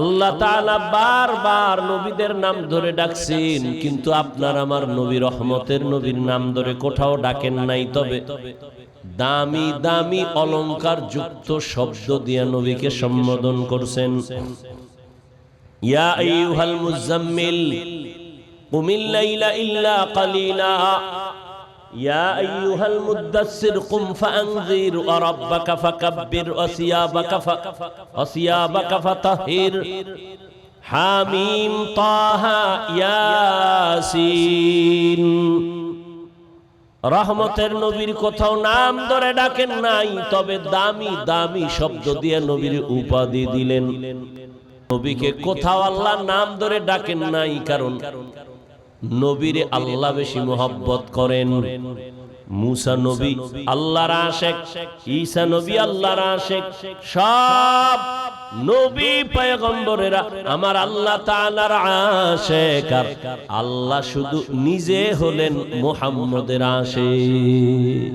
আল্লাহ তাআলা বারবার নবীদের নাম ধরে ডাকছেন, কিন্তু আপনার আমার নবী রহমতের নবীর নাম ধরে কোথাও ডাকেন নাই। তবে দামি দামি অলংকার যুক্ত শব্দ দিয়ে নবীকে সম্বোধন করছেন। ইয়া আইয়ুহাল মুজাম্মিল, কুমিল ইল্লা কালিলা। يا أيها المدثر قم فأنذر وربك فكبر وثيابك ف... وثيابك فطهر حاميم طه ياسين রহমতের নবীর কোথাও নাম ধরে ডাকেন নাই তবে দামি দামি শব্দ দিয়ে নবীর উপাধি দিলেন নবীকে কোথাও আল্লাহ নাম ধরে ডাকেন নাই কারণ নবীরে আল্লাহ বেশি মোহব্বত করেন। মুসা নবী আল্লাহর আশেক, ঈসা নবী আল্লাহর আশেক, সব নবী পয়গম্বরেরা আমার আল্লাহ তাআলার আশেক। আর আল্লাহ শুধু নিজে হলেন মুহাম্মদের আশেক।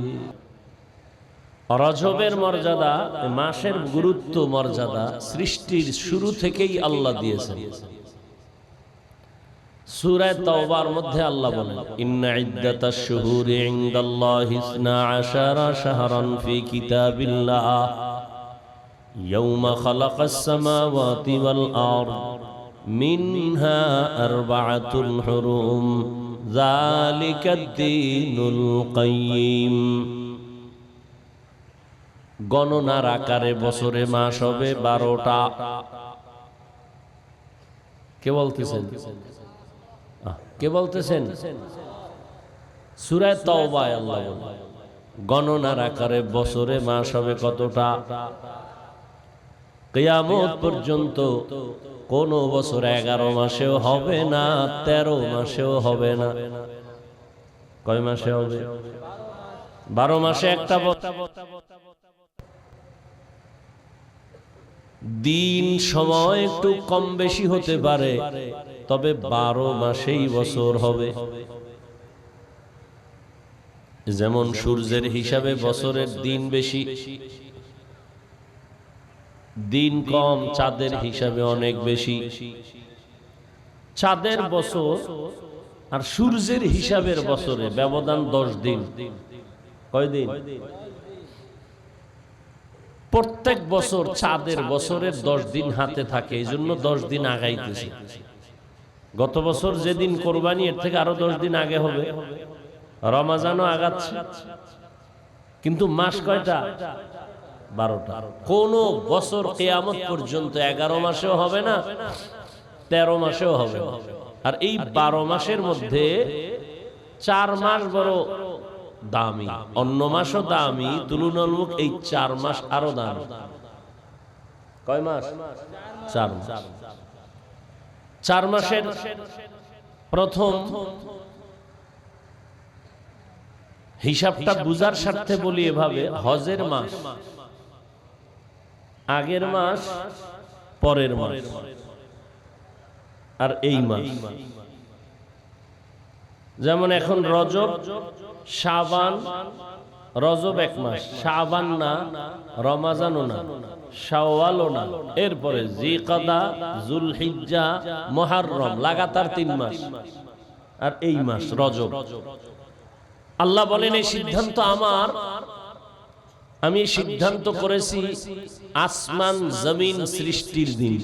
রজবের মর্যাদা, মাসের গুরুত্ব মর্যাদা সৃষ্টির শুরু থেকেই আল্লাহ দিয়েছেন। সূরায়ে তাওবার মধ্যে আল্লাহ বলেন, ইন্না ইদ্দাতাশ শুহুরি ইনদাল্লাহি 12 শাহরান ফি কিতাবিল্লাহ ইয়াওমা খালাকাস সামাওয়াতি ওয়াল আরদ, মিনহা আরবাআতুন হুরুম, যালিকাদ দীনুল কাইয়্যিম গণনার আকারে বছরে মাস হবে বারোটা। কে বলতেছেন? কে বলতেছেন? সুরায় তওবায় আল্লাহ গণনার আকারে বছরে মাস হবে কতটা? কেয়ামত পর্যন্ত কোন বছর এগারো মাসেও হবে না, তেরো মাসেও হবে না। কয় মাসে হবে? বারো মাসে একটা বছর দিন সময় একটু কম বেশি হতে পারে, তবে বারো মাসেই বছর হবে। যেমন সূর্যের হিসাবে বছরের দিন বেশি, দিন কম চাঁদের হিসাবে অনেক বেশি। চাঁদের বছর আর সূর্যের হিসাবের বছরে ব্যবধান দশ দিন। কয়দিন? প্রত্যেক বছর চাঁদের বছরের দশ দিন হাতে থাকে এই জন্য দশ দিন আগাইতেছে। গত বছর যেদিন কোরবানি এর থেকে আরও দশ দিন আগে হবে রমাজানও আগাচ্ছে। কিন্তু মাস কয়টা? বারোটা। কোন বছর কেয়ামত পর্যন্ত এগারো মাসেও হবে না তেরো মাসেও হবে। আর এই বারো মাসের মধ্যে চার মাস বড় দামি। অন্য মাসও দামি তুলনামূলক এই চার মাস আরও দামি। কয় মাস? চার মাস। চার মাসের প্রথম হিসাবটা বুঝার স্বার্থে বলি এভাবে হজের মাস। আগের মাস পরের মাস। আর এই মাস। যেমন এখন রজব, শাবান, রজব এক মাস, শাবান না, রমাজানও না, শাওয়ালও না। এরপরে জিকাদা, জুলহিজ্জা, মুহররম, লাগাতার তিন মাস। আর এই মাস রজব। আল্লাহ বলেন, এই সিদ্ধান্ত আমার। আমি সিদ্ধান্ত করেছি আসমান জমিন সৃষ্টির দিন।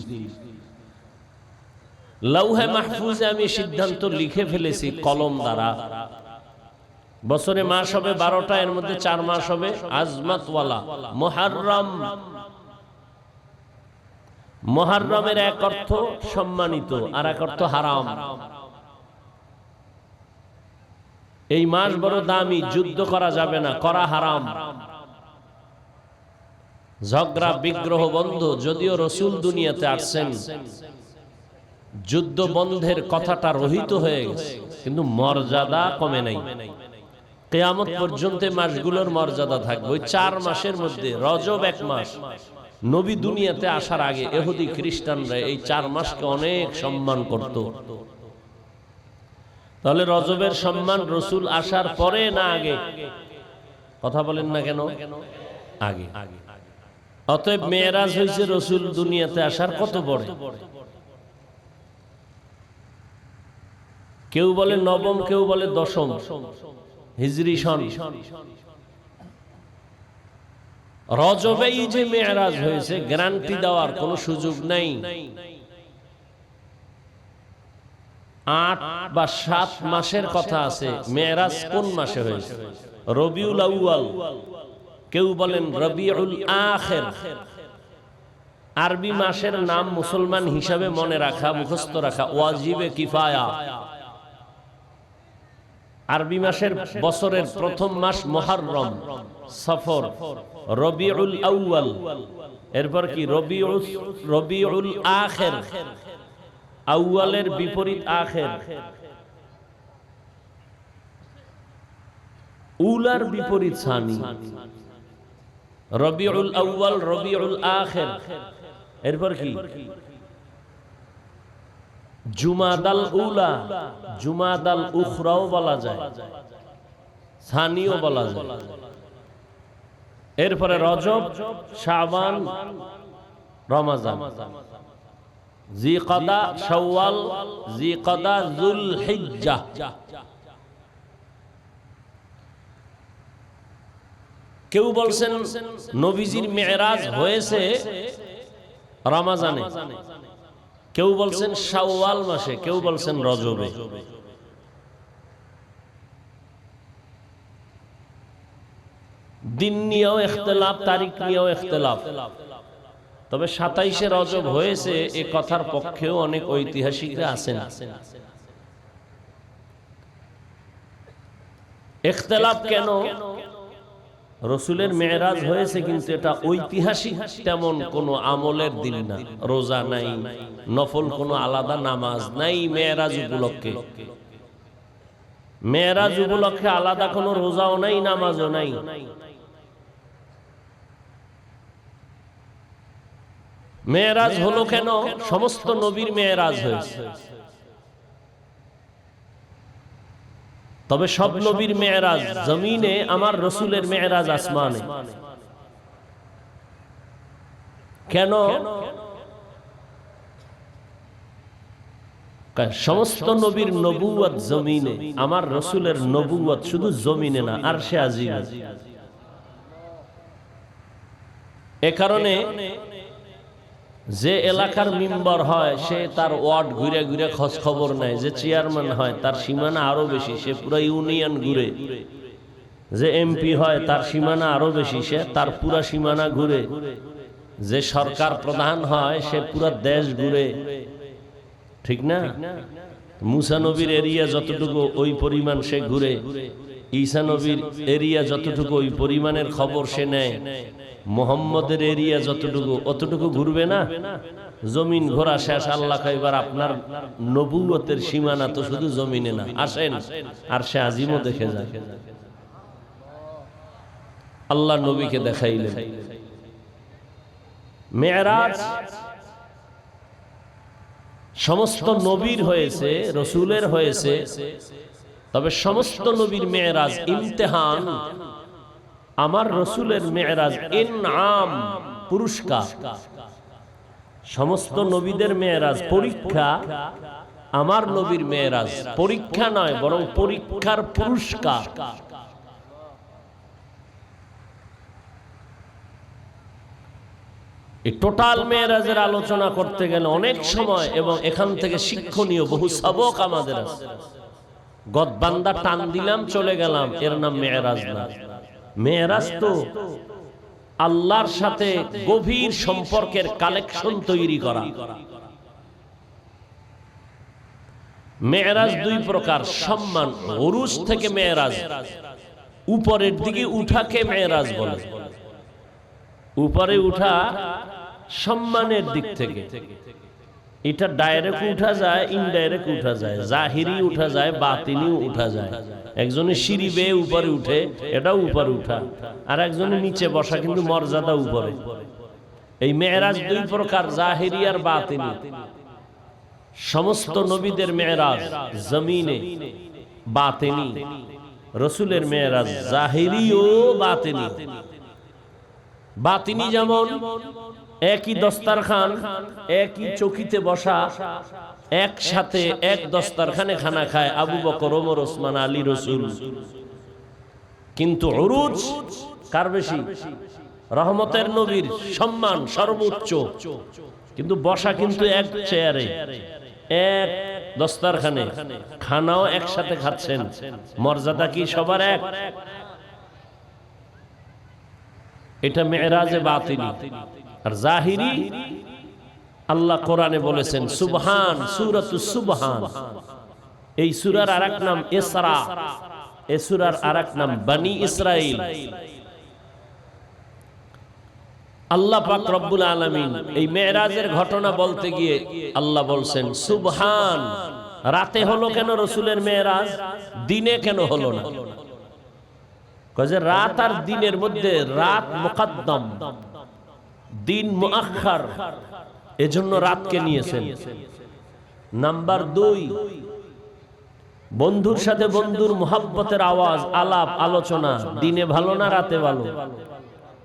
লৌহে মাহফুজে আমি সিদ্ধান্ত লিখে ফেলেছি কলম দ্বারা। বছরে মাস হবে বারোটা, এর মধ্যে চার মাস হবে আজমাতওয়ালা, মোহাররম। মোহাররমের এক অর্থ সম্মানিত, আর এক অর্থ হারাম। এই মাস বড় দামি, যুদ্ধ করা যাবে না, করা হারাম। ঝগড়া, বিগ্রহ বন্ধ, যদিও রসুল দুনিয়াতে আসছেন। যুদ্ধ বন্ধের কথাটা রহিত হয়ে গেছে, কিন্তু মর্যাদা কমে নাই। কেয়ামত পর্যন্ত মাসগুলোর মর্যাদা থাকবে। ওই চার মাসের মধ্যে, রজব এক মাস। নবী দুনিয়াতে আসার আগে এহুদি খ্রিস্টানরা এই চার মাসকে অনেক সম্মান করত। তাহলে রজবের সম্মান রসুল আসার পরে না আগে? কথা বলেন না কেন? আগে। অতএব মেয়েরাজ হয়েছে রসুল দুনিয়াতে আসার কত বড় কেউ বলে নবম, কেউ বলে দশম। হিজরি সন। রজবেই যে মেয়েরাজ হয়েছে, গ্যারান্টি দেওয়ার কোনো সুযোগ নাই। আট বা সাত মাসের কথা আছে, মেয়েরাজ কোন মাসে হয়েছে? রবিউল আউয়াল। কেউ বলেন রবিউল আখের। আরবি মাসের নাম মুসলমান হিসাবে মনে রাখা, মুখস্থ রাখা, ওয়াজিবে কিফায়া। আরবি মাসের বছরের প্রথম মাস মহারম সফর, রবিউল আউয়াল। এরপর কি? রবিউল রবিউল আখের। আউয়ালের বিপরীত আখের। উলার বিপরীত সানি। রবিউল আউয়াল, রবিউল আখের। এরপর কি? জুমাদাল উলা, জুমাদাল উখরাও বলা যায়, সানিও বলা যায়। এরপরে রজব, শাবান, রমাজান। জি কদা শাওয়াল জি কদা জুল হিজ্জা কেউ বলছেন, নবীজির মেয়েরাজ হয়েছে রমাজানে। কেউ বলছেন শাওয়াল মাসে, কেউ বলছেন রজবে। দিন নিয়েও এখতলাফ, তারিখ নিয়েও এখতলাফ। তবে সাতাইশে রজব হয়েছে, এ কথার পক্ষেও অনেক ঐতিহাসিকরা আছেন। এখতলাফ কেন? রসুলের মেয়েরাজ হয়েছে কিন্তু এটা ঐতিহাসিক তেমন কোনো আমলের দিন না। রোজা নাই, নফল কোনো আলাদা নামাজ নাই মেয়েরাজ উপলক্ষে। মেয়েরাজ উপলক্ষে আলাদা কোনো রোজাও নাই, নামাজও নাই। মেয়েরাজ হলো কেন? সমস্ত নবীর মেয়েরাজ হয়েছে। তবে সব নবীর মেয়েরাজ জমিনে আমার রসুলের মেয়েরাজ আসমানে। কেন? সমস্ত নবীর নবুয়ত জমিনে আমার রসুলের নবুয়ত শুধু জমিনে না আর সে আজিম এ কারণে যে এলাকার মেম্বার হয়, সে তার ওয়ার্ড ঘুরে ঘুরে খোঁজ খবর নেয়। যে চেয়ারম্যান হয়, তার সীমানা আরও বেশি, সে পুরো ইউনিয়ন ঘুরে। যে এমপি হয়, তার সীমানা আরও বেশি, সে তার পুরা সীমানা ঘুরে। যে সরকার প্রধান হয়, সে পুরো দেশ ঘুরে। ঠিক না? মুসা নবীর এরিয়া যতটুকু ওই পরিমাণ সে ঘুরে, ঈসা নবীর এরিয়া যতটুকু ওই পরিমাণের খবর সে নেয়। মোহাম্মদের এরিয়া যতটুকু, অতটুকু ঘুরবে না? জমিন ঘোরা শেষ, আল্লাহ এবার আপনার নবুয়তের সীমানা তো শুধু জমিনে না, আসেন, আর সে আজিমও দেখে যায়। আল্লাহ নবীকে দেখাইলেন। মেয়েরাজ, সমস্ত নবীর হয়েছে, রসুলের হয়েছে, তবে সমস্ত নবীর মেয়েরাজ ইমতেহান আমার রসুলের মেয়েরাজ ইনআম, পুরস্কার। সমস্ত নবীদের মেয়েরাজ পরীক্ষা আমার নবীর মেয়েরাজ। পরীক্ষা নয়, বরং পরীক্ষার পুরস্কার। এই টোটাল মেয়েরাজের আলোচনা করতে গেলে অনেক সময় এবং এখান থেকে শিক্ষণীয় বহু সবক আমাদের আছে। গদবান্দা টান দিলাম, চলে গেলাম। এর নাম মেয়েরাজ না। মেয়েরাজ তো আল্লাহর সাথে গভীর সম্পর্কের কালেকশন তৈরি করা। মেয়েরাজ দুই প্রকার, সম্মান অরুজ থেকে মেয়েরাজ। উপরের দিকে উঠাকে মেয়েরাজ বলে। উপরে উঠা সম্মানের দিক থেকে। এটা ডাইরেক্ট উঠা যায় ইনডাইরেক্ট উঠা যায়, জাহিরি উঠা যায় বাতিনিও উঠা যায়। একজনের সিঁড়ি বেয়ে উপরে উঠে, এটাও উপরে উঠা। আর একজনের নিচে বসা, কিন্তু মর্যাদা উপরে। এই মেয়েরাজ দুই প্রকার, জাহিরি আর বাতিনি। সমস্ত নবীদের মেয়েরাজ জমিনে বাতেনি। রসুলের মেয়েরাজ জাহিরি ও বাতেনি। বাতিনি যেমন একই দস্তারখান, একই চকিতে বসা, একসাথে এক দস্তারখানে খানা খায় আবু বকর, ওমর, ওসমান, আলী রসুল। কিন্তু অরুজ কার বেশি? রহমতের নবীর সম্মান সর্বোচ্চ। কিন্তু বসা কিন্তু এক চেয়ারে, এক দস্তারখানে। খানাও একসাথে খাচ্ছেন। মর্যাদা কি সবার এক? এটা মেয়েরাজে বাতিনি আর জাহিরি আল্লাহ কোরআনে বলেছেন, সুবহান, সুরাতু সুবহান। এই সুরার আরেক নাম ইসরা এ সুরার আরেক নাম বানি ইসরাইল আল্লাহ পাক রব্বুল আলামিন এই মেয়েরাজের ঘটনা বলতে গিয়ে আল্লাহ বলছেন, সুবহান, রাতে হলো কেন রসুলের মেয়েরাজ? দিনে কেন হলো না? রাত আর দিনের মধ্যে রাত মুকদ্দম। দিন মুআখার এজন্য রাতকে নিয়েছেন। নাম্বার দুই, বন্ধুর সাথে বন্ধুর মোহাব্বতের আওয়াজ, আলাপ, আলোচনা, দিনে ভালো না রাতে ভালো?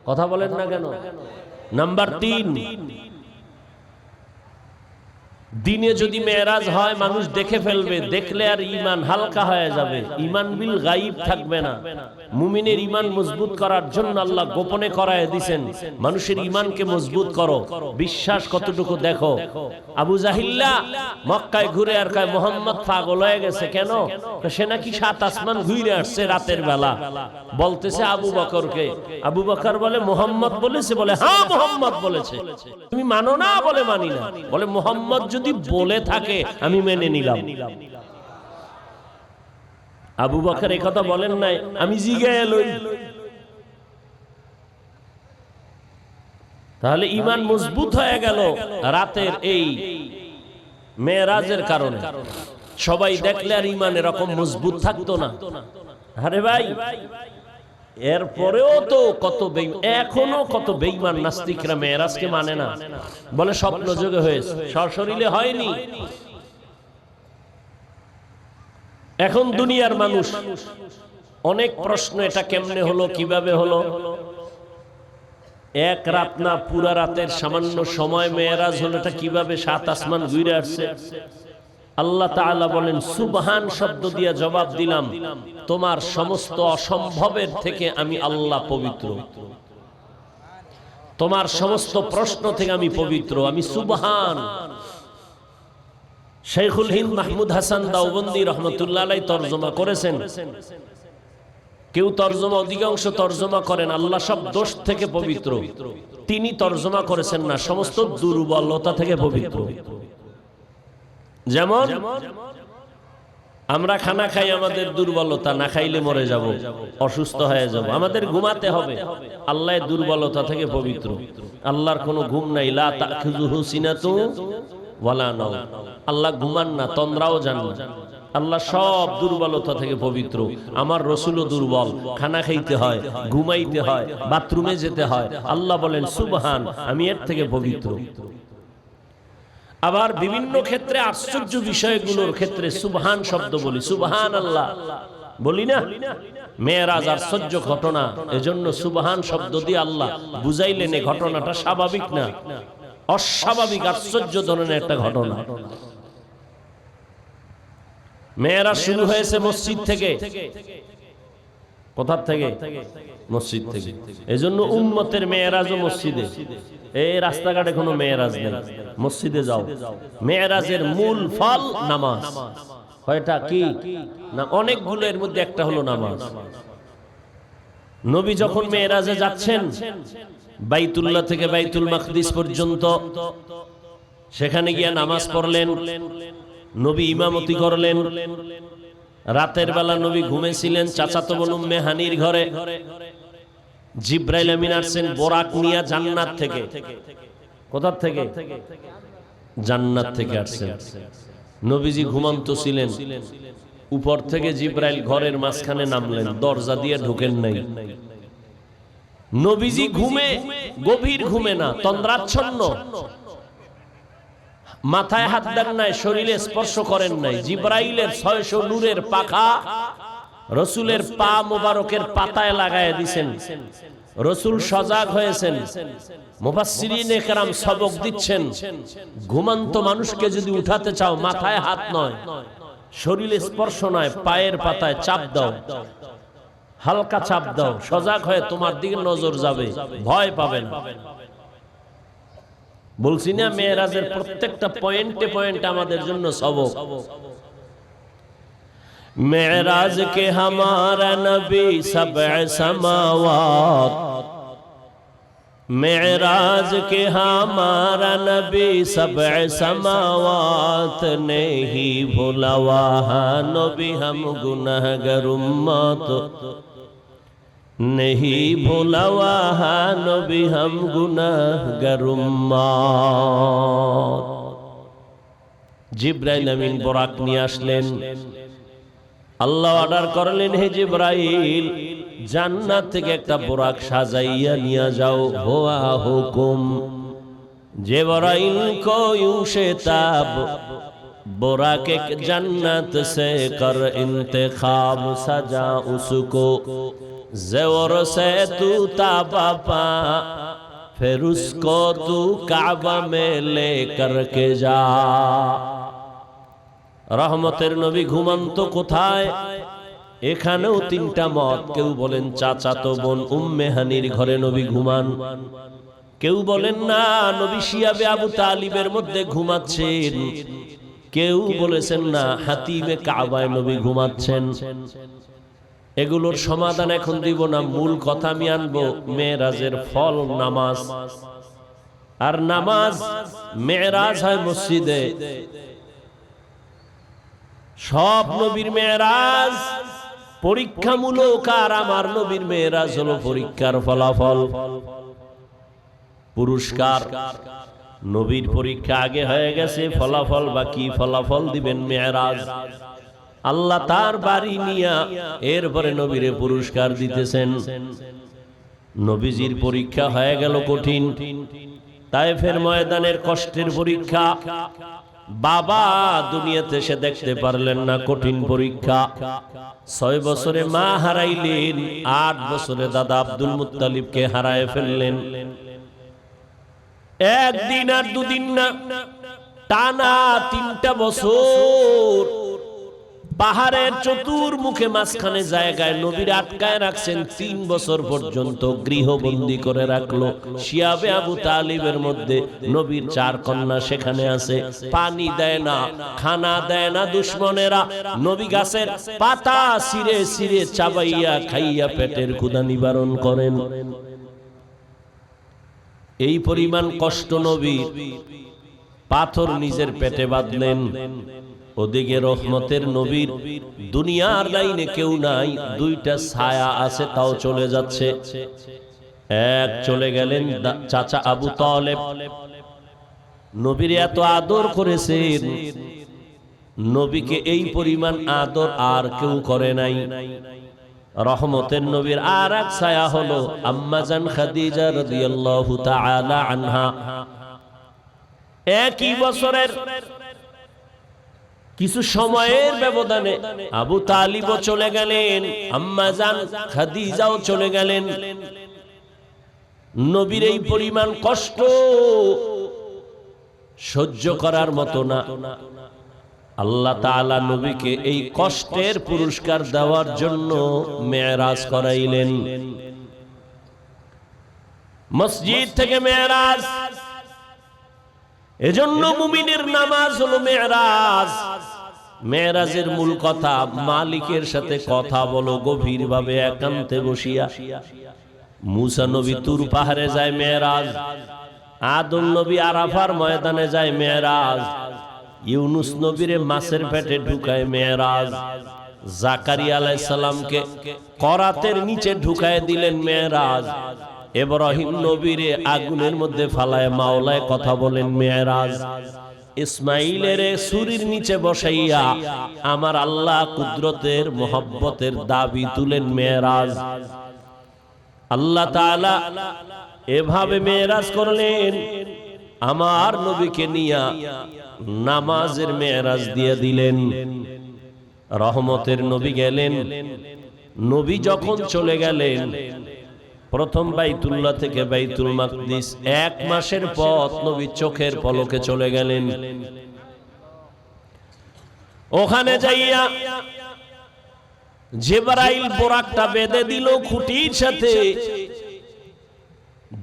কথা বলেন না কেন? নাম্বার তিন দিনে যদি মেয়েরাজ হয়, মানুষ দেখে ফেলবে, দেখলে আর ইমান হালকা হয়ে যাবে। ইমান বিল গাইব থাকবে না। মুমিনের ইমান মজবুত করার জন্য আল্লাহ গোপনে করায় দিছেন। মানুষের ইমানকে মজবুত করো। বিশ্বাস কতটুকু দেখো? আবু জাহিল্লা মক্কায় ঘুরে আর কয়, মোহাম্মদ পাগল হয়ে গেছে কেন? সে নাকি সাত আসমান ঘুরে আসছে রাতের বেলা। বলতেছে আবু বকরকে। আবু বকর বলে, মোহাম্মদ বলেছে? বলে হ্যাঁ মোহাম্মদ বলেছে। তুমি মানো না বলে মানি না। বলে, মোহাম্মদ যদি বলে থাকে আমি মেনে নিলাম। আবু বকর কথা বলেন নাই আমি জিগে এলই তাহলে ইমান মজবুত হয়ে গেল রাতের এই মেয়েরাজের কারণে। সবাই দেখলে আর ইমান এরকম মজবুত থাকতো না। আরে ভাই। এরপরেও তো কত এখনও কত বেইমান নাস্তিকরা মেয়েরাজকে মানে না। বলে স্বপ্ন যোগে হয়েছে। সশরীরে হয়নি। এখন দুনিয়ার মানুষ, অনেক প্রশ্ন এটা কেমনে হলো, কীভাবে হলো? এক রাত না, পুরা রাতের সামান্য সময় মেয়েরাজ হলো, এটা কীভাবে সাত আসমান ঘুরে আসছে? আল্লাহ তাআলা বলেন সুবহান শব্দ দিয়ে জবাব দিলাম তোমার সমস্ত অসম্ভবের থেকে আমি আল্লাহ পবিত্র। তোমার সমস্ত প্রশ্ন থেকে আমি পবিত্র আমি সুবহান। শেখুল হিন্দ মাহমুদ হাসান দাউবন্দি রহমতুল্লাহ তর্জমা করেছেন। কেউ তর্জমা অধিকাংশ তর্জমা করেন আল্লাহ সব দোষ থেকে পবিত্র। তিনি তর্জমা করেছেন না সমস্ত দুর্বলতা থেকে পবিত্র। যেমন, আমরা খানা খাই আমাদের দুর্বলতা, না খাইলে মরে যাব, অসুস্থ হয়ে যাব। আমাদের ঘুমাতে হবে আল্লাহ দুর্বলতা থেকে পবিত্র। আল্লাহর কোনো ঘুম নাই। আল্লাহ ঘুমান না, তন্দ্রাও জান আল্লাহ সব দুর্বলতা থেকে পবিত্র। আমার রসুলও দুর্বল। খানা খাইতে হয়, ঘুমাইতে হয়, বাথরুমে যেতে হয়। আল্লাহ বলেন, সুবহান, আমি এর থেকে পবিত্র। আবার বিভিন্ন ক্ষেত্রে আশ্চর্য বিষয়গুলোর ক্ষেত্রে সুবহান শব্দ বলি। সুবহান আল্লাহ বলি না? মেয়েরাজ আশ্চর্য ঘটনা। এজন্য সুবহান শব্দ দিয়ে আল্লাহ বুঝাইলেন এই ঘটনাটা স্বাভাবিক না? অস্বাভাবিক, আশ্চর্য ধরনের একটা ঘটনা। মেয়েরা শুরু হয়েছে মসজিদ থেকে। কোথার থেকে মসজিদ থেকে। এই জন্য উম্মতের মেয়েরাজও মসজিদে। এই রাস্তাঘাটে কোনো মেয়েরাজ নেই। মসজিদে যাও। মেয়েরাজের মূল ফল নামাজ। কয়টা কি? না অনেকগুলো এর মধ্যে একটা হলো নামাজ। নবী যখন মেয়েরাজে যাচ্ছেন বাইতুল্লাহ থেকে বাইতুল মাকদিস পর্যন্ত সেখানে গিয়ে নামাজ পড়লেন। নবী ইমামতি করলেন। রাতের বেলা নবী ঘুমেছিলেন চাচাতো বোন উম্মে হানির ঘরে। জিব্রাইল আমিন আসছেন বোরাক নিয়া জান্নাত থেকে। কোথার থেকে? জান্নাত থেকে আসছেন। নবীজি ঘুমন্ত ছিলেন। উপর থেকে জিব্রাইল ঘরের মাঝখানে নামলেন, দরজা দিয়ে ঢুকেন নাই। নবীজি ঘুমে, গভীর ঘুমে না, তন্দ্রাচ্ছন্ন। মাথায় হাত দেন নাই, শরীরে স্পর্শ করেন নাই। জিব্রাইলের ছয়শো নূরের পাখা রসুলের পা মোবারকের পাতায় লাগায় দিছেন। রসুল সজাগ হয়েছেন। মুফাসসিরিন সবক দিচ্ছেন। ঘুমন্ত মানুষকে যদি উঠাতে চাও, মাথায় হাত নয়, শরীরে স্পর্শ নয়, পায়ের পাতায় চাপ দাও। হালকা চাপ দাও। সজাগ হয়ে তোমার দিকে নজর যাবে। ভয় পাবেন। বলছি না, মেয়েরাজের প্রত্যেকটা পয়েন্টে পয়েন্ট আমাদের জন্য সব মেয়েরাজ কে হামারা নবী সব সমাওয়াত। معراج কে ہمارا نبی سب سماوات نے ہی بھولا হাম نبی ہم नहीं भूला वहाँ नबी हम गुनहगर उम्मत জিব্রাইল আমিন বরাক নিয়ে আসলেন আল্লাহ অর্ডার করলেন হে জিব্রাইল জান্নাত থেকে একটা বোরাক সাজাইয়া নিয়ে যাও হোয়া হুকুম জিব্রাইল को यूं से ताब बोराक एक जन्नत से कर इंतखाब زور سے تو تابا پا پھر اس کو تو کعبہ রহমতের নবী ঘুমন্ত কোথায়? এখানেও তিনটা মত, কেউ বলেন চাচাতো বোন উম্মেহানির ঘরে নবী ঘুমান। কেউ বলেন না, নবী শিয়াবে আবু তালিবের মধ্যে ঘুমাচ্ছেন। কেউ বলেছেন না, হাতিবে কাবায় নবী ঘুমাচ্ছেন। এগুলোর সমাধান এখন দিব না মূল কথা আমি আনব মেয়েরাজের ফল নামাজ। আর নামাজ মেয়েরাজ হয় মসজিদে। সব নবীর মেয়েরাজ পরীক্ষামূলক আর আমার নবীর মেয়েরাজ হলো পরীক্ষার ফলাফল। পুরস্কার। নবীর পরীক্ষা আগে হয়ে গেছে ফলাফল বা কি ফলাফল দিবেন মেয়েরাজ? আল্লাহ তার বাড়ি নিয়া এরপরে নবীরে পুরস্কার দিতেছেন। নবীজির পরীক্ষা হয়ে গেল কঠিন। তাইফের ময়দানের কষ্টের পরীক্ষা। বাবা দুনিয়াতে সে দেখতে পারলেন না কঠিন পরীক্ষা। ছয় বছরে মা হারাইলেন আট বছরে দাদা আব্দুল মুতালিবকে হারায় ফেললেন। একদিন আর দুদিন না। টানা তিনটা বছর পাহাড়ের চতুর্মুখে মাঝখানে জায়গায় নবীর আটকায় রাখছেন তিন বছর পর্যন্ত, গৃহবন্দী করে রাখল। শিয়াবে আবু তালিবের মধ্যে নবীর চার কন্যা সেখানে আছে। পানি দেয় না, খানা দেয় না দুশ্মনেরা। নবী গাছের পাতা সিরে সিরে চাবাইয়া খাইয়া পেটের ক্ষুদা নিবারণ করেন। এই পরিমাণ কষ্ট নবী পাথর নিজের পেটে বাঁধলেন। ওদিকে রহমতের নবীর দুনিয়ার লাইনে কেউ নাই, দুইটা ছায়া আছে, তাও চলে যাচ্ছে। এক চলে গেলেন চাচা আবু তালেব। নবীর এত আদর করেছেন, নবীকে এই পরিমাণ আদর আর কেউ করে নাই। রহমতের নবীর আর এক ছায়া হলো আম্মাজান খাদিজা রাদিয়াল্লাহু তাআলা আনহা। একই বছরের কিছু সময়ের ব্যবধানে আবু তালিবও চলে গেলেন আম্মাজান খাদিজাও চলে গেলেন। নবীর এই পরিমাণ কষ্ট সহ্য করার মতো না। আল্লাহ তাআলা নবীকে এই কষ্টের পুরস্কার দেওয়ার জন্য মেয়েরাজ করাইলেন। মসজিদ থেকে মেয়েরাজ এজন্য মুমিনের নামাজ হলো মেয়েরাজ মেয়েরাজের মূল কথা মালিকের সাথে কথা বলো গভীর ভাবে একান্তে বসিয়া। মুসা নবী তুর পাহাড়ে যায় মেয়েরাজ আদম নবী আরাফার ময়দানে যায় মেয়েরাজ ইউনুস নবীরে মাছের পেটে ঢুকায় মেয়েরাজ জাকারিয়া আলাইহিস সালামকে করাতের নিচে ঢুকায় দিলেন মেয়েরাজ এব্রাহিম নবীরে আগুনের মধ্যে ফালায় মাওলায় কথা বলেন মেয়েরাজ। ইসমাইলের সুরির নিচে বসাইয়া আমার আল্লাহ কুদরতের মোহব্বতের দাবি তুলেন মেয়েরাজ। আল্লাহ তাআলা এভাবে মেয়েরাজ করলেন, আমার নবীকে নিয়া নামাজের মেয়েরাজ দিয়ে দিলেন। রহমতের নবী গেলেন, নবী যখন চলে গেলেন প্রথম বাইতুল্লাহ থেকে বাইতুল মাকদিস এক মাসের পথ নবী চোখের পলকে চলে গেলেন। ওখানে যাইয়া জেবরাইল বোরাকটা বেঁধে দিল খুঁটির সাথে।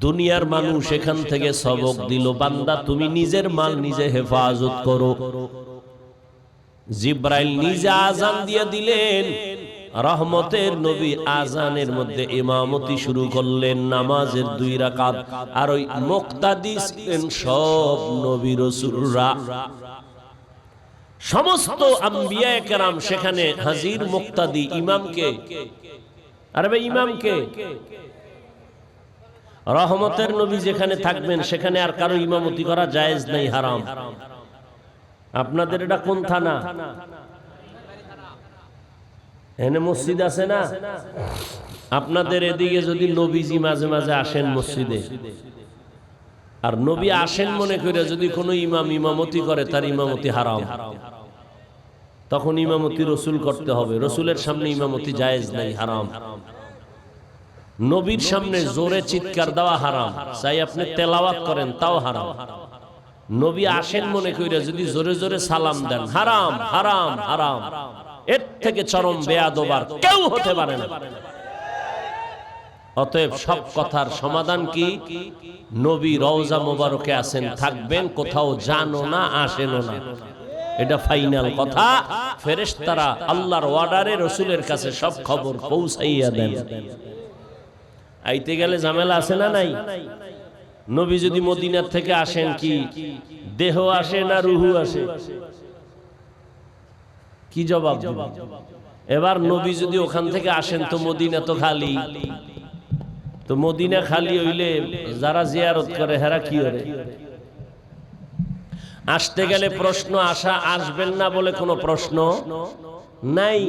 দুনিয়ার মানুষ এখান থেকে সবক দিল, বান্দা, তুমি নিজের মাল নিজে হেফাজত করো। জিব্রাইল নিজে আজান দিয়ে দিলেন। রহমতের নবী আজানের মধ্যে ইমামতি শুরু করলেন নামাজের দুই রাকাত। আর ওই মুক্তাদি সব নবী রসুলরা। সমস্ত আম্বিয়া কেরাম সেখানে হাজির মুক্তাদি ইমামকে আরে ভাই, ইমামকে। রহমতের নবী যেখানে থাকবেন, সেখানে আর কারও ইমামতি করা জায়েজ নাই, হারাম। আপনাদের এটা কোন থানা? এনে মসজিদ আছে না? আপনাদের এদিকে যদি নবীজি মাঝে মাঝে আসেন মসজিদে, আর নবী আসেন মনে করে যদি কোনো ইমাম ইমামতি করে, তার ইমামতি হারাম। তখন ইমামতি রসুল করতে হবে। রসুলের সামনে ইমামতি জায়েজ নাই, হারাম। নবীর সামনে জোরে চিৎকার দেওয়া হারাম। চাই আপনি তেলাওয়াত করেন, তাও হারাম। নবী আসেন মনে কইরা যদি জোরে জোরে সালাম দেন, হারাম হারাম হারাম। থেকে চরম বেয়াদবার কেউ হতে পারে না। অতএব সব কথার সমাধান কি? নবী রওজা মোবারকে আছেন থাকবেন কোথাও জানো না আসেনও না। এটা ফাইনাল কথা। ফেরেশতারা আল্লাহর অর্ডারে রসুলের কাছে সব খবর পৌঁছাইয়া দেন। আইতে গেলে ঝামেলা আছে না নাই? নবী যদি মদিনার থেকে আসেন কি? দেহ আসে না রুহু আসে। কি জবাব এবার নবী যদি ওখান থেকে আসেন তো মদিনা তো খালি। তো মদিনা খালি হইলে যারা জিয়ারত করে হেরা কি করে? আসতে গেলে প্রশ্ন আসা আসবেন না বলে কোনো প্রশ্ন নাই।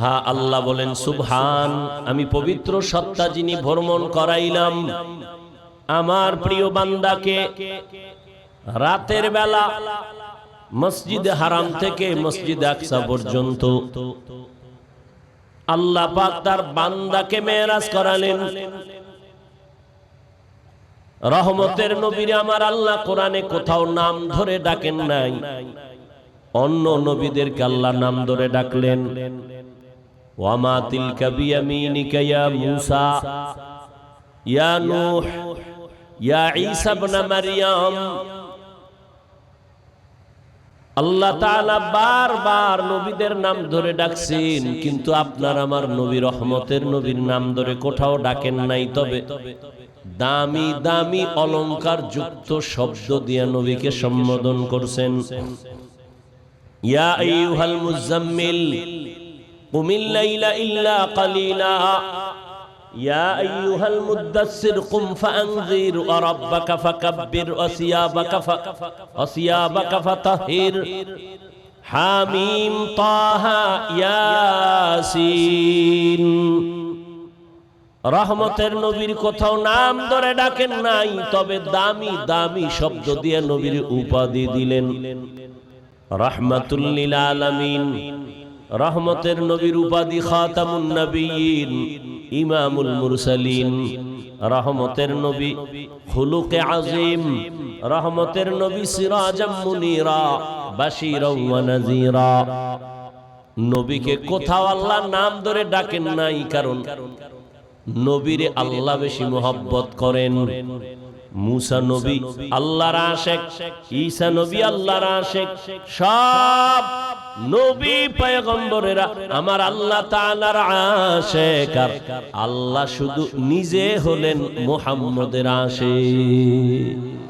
হা আল্লাহ বলেন সুবহান আমি পবিত্র সত্তা যিনি ভ্রমণ করাইলাম আমার প্রিয় বান্দাকে রাতের বেলা মসজিদ হারাম থেকে মসজিদ আকসা পর্যন্ত। আল্লাহ পাক তার বান্দাকে মেরাজ করালেন। রহমতের নবীর আমার আল্লাহ কোরআনে কোথাও নাম ধরে ডাকেন নাই। অন্য নবীদেরকে আল্লাহ নাম ধরে ডাকলেন। ওয়ামা তিলকা বিয়ামিনিকা ইয়া মূসা, ইয়া নূহ, ইয়া ঈসা ইবনে মারইয়াম আল্লাহ তাআলা বারবার নবীদের নাম ধরে ডাকছেন, কিন্তু আপনার আমার নবী রহমতের নবীর নাম ধরে কোথাও ডাকেন নাই। তবে দামি দামি অলংকার যুক্ত শব্দ দিয়া নবীকে সম্বোধন করছেন। ইয়া মুজাম্মিল কুমিল্লা ইল্লা কালিলা। ইয়া আইয়ুহাল মুদাসসির কুম ফাআনজির ওয়া হামিম ইয়াসিন রহমতের নবীর কোথাও নাম ধরে ডাকেন নাই, তবে দামি দামি শব্দ দিয়ে নবীর উপাধি দিলেন। রহমতুল্লিল আলামিন। রহমতের নবীর উপাধি খাতামুন নবীন। ইমামুল মুরসালিন, রহমতের নবী হুলুকে আজিম, রহমতের নবী সিরাজাম মুনিরা নাযীরা। নবীকে কোথাও আল্লাহ নাম ধরে ডাকেন নাই, কারণ নবীরে আল্লাহ বেশি মোহব্বত করেন। মুসা নবী, আল্লাহর আশেক, ঈসা নবী, আল্লাহর আশেক, সব নবী পয়গম্বরেরা আমার আল্লাহ তাআলার আশেক। আর আল্লাহ শুধু নিজে হলেন মুহাম্মদের আশেক।